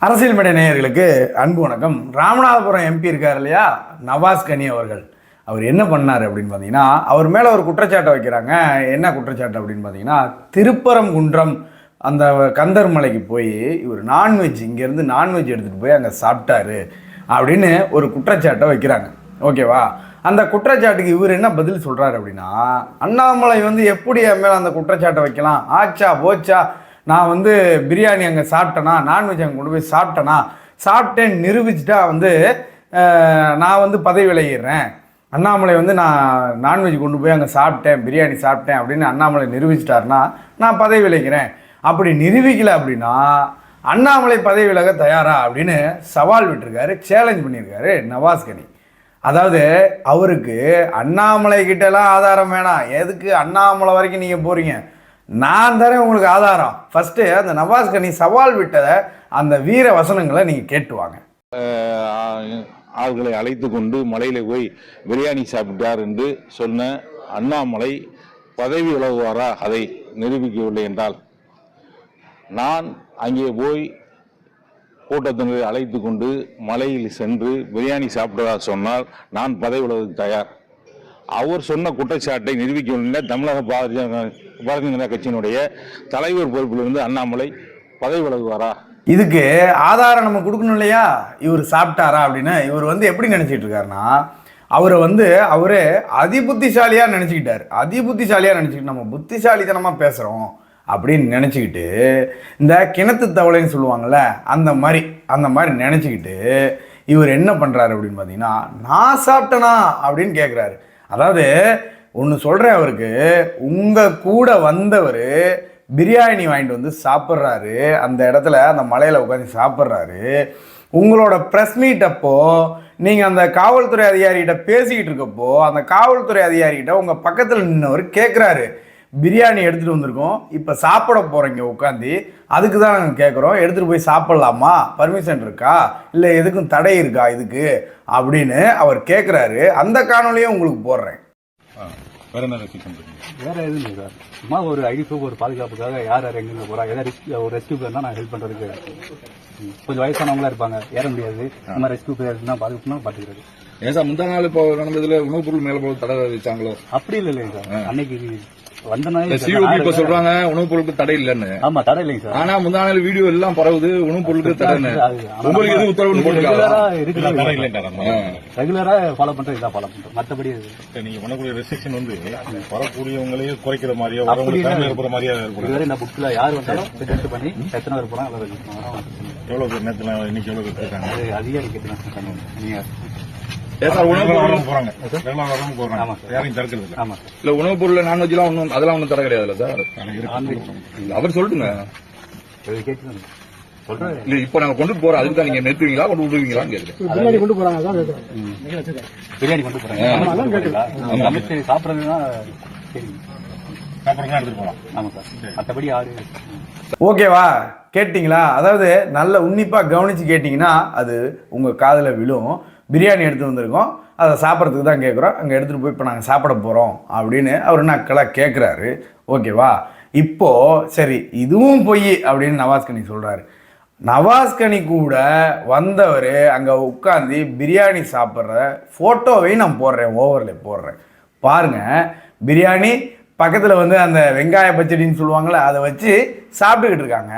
அரசியல் மேடை நேயர்களுக்கு அன்பு வணக்கம். ராமநாதபுரம் எம்பி இருக்கார் இல்லையா? நவாஸ் கனி அவர்கள். அவர் என்ன பண்ணார் அப்படின்னு பார்த்தீங்கன்னா அவர் மேலே ஒரு குற்றச்சாட்டை வைக்கிறாங்க. என்ன குற்றச்சாட்டு அப்படின்னு பார்த்தீங்கன்னா திருப்பரங்குன்றம் அந்த கந்தர் மலைக்கு போய் இவர் நான்வெஜ் இங்கேருந்து நான்வெஜ் எடுத்துகிட்டு போய் அங்கே சாப்பிட்டாரு அப்படின்னு ஒரு குற்றச்சாட்டை வைக்கிறாங்க. ஓகேவா? அந்த குற்றச்சாட்டுக்கு இவர் என்ன பதில் சொல்கிறாரு அப்படின்னா அண்ணாமலை வந்து எப்படி என் மேலே அந்த குற்றச்சாட்டை வைக்கலாம்? ஆச்சா போச்சா? நான் வந்து பிரியாணி அங்கே சாப்பிட்டேனா? நான்வெஜ் அங்கே கொண்டு போய் சாப்பிட்டேனா? சாப்பிட்டேன் நிரூபிச்சுட்டா வந்து நான் வந்து பதவி விலகிடுறேன். அண்ணாமலை வந்து நான் நான்வெஜ் கொண்டு போய் அங்கே சாப்பிட்டேன் பிரியாணி சாப்பிட்டேன் அப்படின்னு அண்ணாமலை நிரூபிச்சிட்டாருன்னா நான் பதவி விளைக்கிறேன் அப்படி நிரூபிக்கலை அப்படின்னா அண்ணாமலை பதவி விலக தயாரா அப்படின்னு சவால் விட்டுருக்காரு சேலஞ்ச் பண்ணியிருக்காரு நவாஸ் கனி அதாவது அவருக்கு அண்ணாமலை கிட்டலாம் ஆதாரம் வேணாம். எதுக்கு அண்ணாமலை வரைக்கும் நீங்கள் போகிறீங்க நான் தரேன் உங்களுக்கு ஆதாரம். ஃபஸ்ட்டு அந்த நவாஸ் கனி சவால் விட்டதை அந்த வீர வசனங்களை நீங்கள் கேட்டுவாங்க. ஆள்களை அழைத்து கொண்டு மலையில போய் பிரியாணி சாப்பிட்டார் என்று சொன்ன அண்ணாமலை பதவி உலகுவாரா அதை நிரூபிக்கவில்லை என்றால்? நான் அங்கே போய் கூட்டத்தினரை அழைத்து கொண்டு மலையில் சென்று பிரியாணி சாப்பிட்டதா சொன்னால் நான் பதவி விலகுவதற்கு தயார். அவர் சொன்ன குற்றச்சாட்டை நிரூபிக்கவில்லை தமிழக பாரதிய பாரதிய ஜனதா கட்சியினுடைய தலைவர் பொறுப்பிலிருந்து அண்ணாமலை பதவி விலகுவாரா? இதுக்கு ஆதாரம் நம்ம கொடுக்கணும் இல்லையா? இவர் சாப்பிட்டாரா அப்படின்னு இவர் வந்து எப்படி நினச்சிட்டு இருக்காருன்னா அவரை வந்து அவரே அதிபுத்திசாலியாக நினச்சிக்கிட்டார். அதிபுத்திசாலியாக நினச்சிக்கிட்டு நம்ம புத்திசாலித்தனமாக பேசுகிறோம் அப்படின்னு நினச்சிக்கிட்டு இந்த கிணத்து தவளைன்னு சொல்லுவாங்கள்ல அந்த மாதிரி அந்த மாதிரி நினச்சிக்கிட்டு இவர் என்ன பண்ணுறாரு அப்படின்னு பார்த்தீங்கன்னா நான் சாப்பிட்டேனா அப்படின்னு கேட்குறாரு அதாவது ஒன்று சொல்கிறேன் அவருக்கு. உங்கள் கூட வந்தவர் பிரியாணி வாங்கிட்டு வந்து சாப்பிட்றாரு. அந்த இடத்துல அந்த மலையில் உட்காந்து சாப்பிட்றாரு. உங்களோட ப்ரெஸ் மீட் அப்போ நீங்கள் அந்த காவல்துறை அதிகாரிகிட்ட பேசிக்கிட்டு இருக்கப்போ அந்த காவல்துறை அதிகாரிகிட்ட உங்கள் பக்கத்தில் நின்றவர் கேட்குறாரு பிரியாணி எடுத்துகிட்டு வந்திருக்கோம். இப்போ சாப்பிட போகிறீங்க உட்காந்து அதுக்கு தான் நாங்கள் கேட்குறோம் எடுத்துகிட்டு போய் சாப்பிட்லாமா? பர்மிஷன் இருக்கா? இல்லை எதுக்கும் தடை இருக்கா இதுக்கு? அப்படின்னு அவர் கேட்குறாரு அந்த காணொலியும் உங்களுக்கு போடுறேன். வேற என்ன ரெஸ்ட்ரிக்ஷன் இருக்கு வேற எதுவும் இல்லை சார். சும்மா ஒரு ஐடி ப்ரூஃப் ஒரு பாதுகாப்புக்காக யார் யார் எங்கெங்க போறா. ஏதாவது ரெஸ்க் ஒரு ரெஸ்கியூ பேர்னா நான் ஹெல்ப் பண்றதுக்கு கொஞ்சம் வயசானவங்களா இருப்பாங்க. ஏற முடியாது. மாதிரி ரெஸ்கியூ பேர் இருந்தா பாதுகாப்புனா பாத்துக்கிறது. ஏன் சார் முந்தா நாள் இப்போ நடந்ததுல உணவுப் பொருள் மேல போல தடை வச்சாங்களோ அப்படி இல்லை இல்லைங்க சார். அன்னைக்கு வந்த நாள் சிஓபி இப்ப சொல்றாங்க உணவுப் பொருளுக்கு தடை இல்லைன்னு. ஆமா தடை இல்லைங்க சார். ஆனா முந்தா நாள் வீடியோ எல்லாம் பரவுது உணவுப் பொருளுக்கு தடைன்னு. உங்களுக்கு எதுவும் உத்தரவு ரெகுலரா இருக்கு ரெகுலரா ஃபாலோ பண்றது இதான் ஃபாலோ பண்றோம் மத்தபடி நீங்க பண்ணக்கூடிய ரெஸ்ட்ரிக்ஷன் வந்து வரக்கூடியவங்களையே குறைக்கிற மாதிரியோ வரவங்களுக்கு இருக்கிற மாதிரியா இருக்கும் இதுவரை இந்த புக்ல யார் வந்தாலும் டெஸ்ட் பண்ணி எத்தனை பேர் போறாங்க. எவ்வளவு பேர் நேரத்துல இன்னைக்கு எவ்வளவு பேர் இருக்காங்க? அது அதிகாரி கேட்டு நீங்க இல்ல. உணவுப் பொருள் நான்வெஜ் எல்லாம் ஒன்றும் அதெல்லாம் ஒன்றும் தடை கிடையாதுல்ல சார்? அவர் சொல்லுங்க இல்ல இப்போ நாங்க கொண்டு போறோம். அதுக்கு தான் நீங்க நிறுத்துவீங்களா கொண்டு கேக்குறேன். பிரியாணி கொண்டு போறாங்க பிரியாணி கொண்டு போறாங்க. சாப்பிடுறதுன்னா எடுத்துட்டு சார். மற்றபடி ஆடு ஓகேவா? கேட்டிங்களா? அதாவது நல்ல உன்னிப்பாக கவனித்து கேட்டிங்கன்னா அது உங்கள் காதில் விழும். பிரியாணி எடுத்து வந்திருக்கோம். அதை சாப்பிட்றதுக்கு தான் கேட்குறோம் அங்கே எடுத்துகிட்டு போய் இப்போ நாங்கள் சாப்பிட போகிறோம் அப்படின்னு அவர் நக்கலாக கேட்குறாரு ஓகேவா? இப்போது சரி இதுவும் பொய் அப்படின்னு நவாஸ்கனி சொல்கிறாரு நவாஸ்கனி கூட வந்தவர் அங்கே உட்காந்து பிரியாணி சாப்பிட்ற ஃபோட்டோவையும் நான் போடுறேன் ஓவரில் போடுறேன். பாருங்கள் பிரியாணி பக்கத்தில் வந்து அந்த வெங்காய பச்சடின்னு சொல்லுவாங்கள்ல அதை வச்சு சாப்பிட்டுக்கிட்டு இருக்காங்க.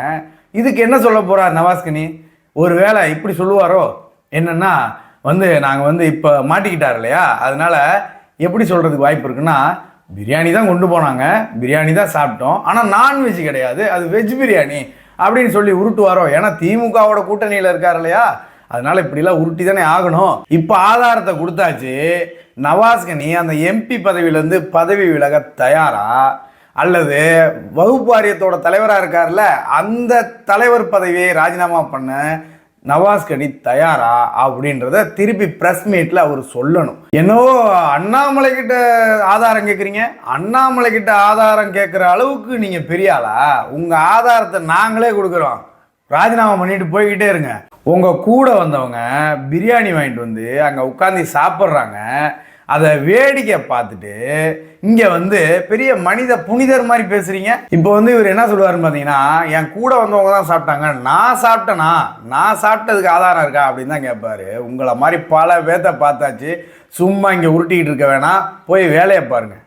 இதுக்கு என்ன சொல்ல போகிறார் நவாஸ்கனி? ஒருவேளை இப்படி சொல்லுவாரோ? என்னென்னா வந்து நாங்கள் வந்து இப்போ மாட்டிக்கிட்டார் இல்லையா? அதனால் எப்படி சொல்கிறதுக்கு வாய்ப்பு இருக்குன்னா பிரியாணி தான் கொண்டு போனாங்க. பிரியாணி தான் சாப்பிட்டோம். ஆனால் நான்வெஜ் கிடையாது. அது வெஜ் பிரியாணி அப்படின்னு சொல்லி உருட்டுவாரோ? ஏன்னா திமுகவோட கூட்டணியில் இருக்கார் இல்லையா? அதனால இப்படிலாம் உருட்டி தானே ஆகணும். இப்போ ஆதாரத்தை கொடுத்தாச்சு. நவாஸ்கனி அந்த எம்பி பதவியிலேருந்து பதவி விலக தயாரா? அல்லது வகுப்பாரியத்தோட தலைவராக இருக்கார்ல அந்த தலைவர் பதவியை ராஜினாமா பண்ண நவாஸ்கனி தயாரா? அப்படின்றத திருப்பி ப்ரெஸ் மீட்டில் அவர் சொல்லணும். என்னவோ அண்ணாமலை கிட்ட ஆதாரம் கேட்குறீங்க அண்ணாமலை கிட்ட ஆதாரம் கேட்குற அளவுக்கு நீங்கள் பெரியாளா உங்கள் ஆதாரத்தை நாங்களே கொடுக்குறோம். ராஜினாமா பண்ணிட்டு போய்கிட்டே இருங்க. உங்கள் கூட வந்தவங்க பிரியாணி வாங்கிட்டு வந்து அங்கே உட்காந்து சாப்பிட்றாங்க அதை வேடிக்கை பார்த்துட்டு இங்கே வந்து பெரிய மனித புனிதர் மாதிரி பேசுகிறீங்க இப்போ வந்து இவர் என்ன சொல்லுவாருன்னு பார்த்தீங்கன்னா என் கூட வந்தவங்க தான் சாப்பிட்டாங்க. நான் சாப்பிட்டேனா? நான் சாப்பிட்டதுக்கு ஆதாரம் இருக்கா? அப்படின்னு தான் கேட்பாரு. உங்களை மாதிரி பல பேத்த பார்த்தாச்சு. சும்மா இங்கே உருட்டிக்கிட்டு இருக்க வேணாம். போய் வேலையை பாருங்கள்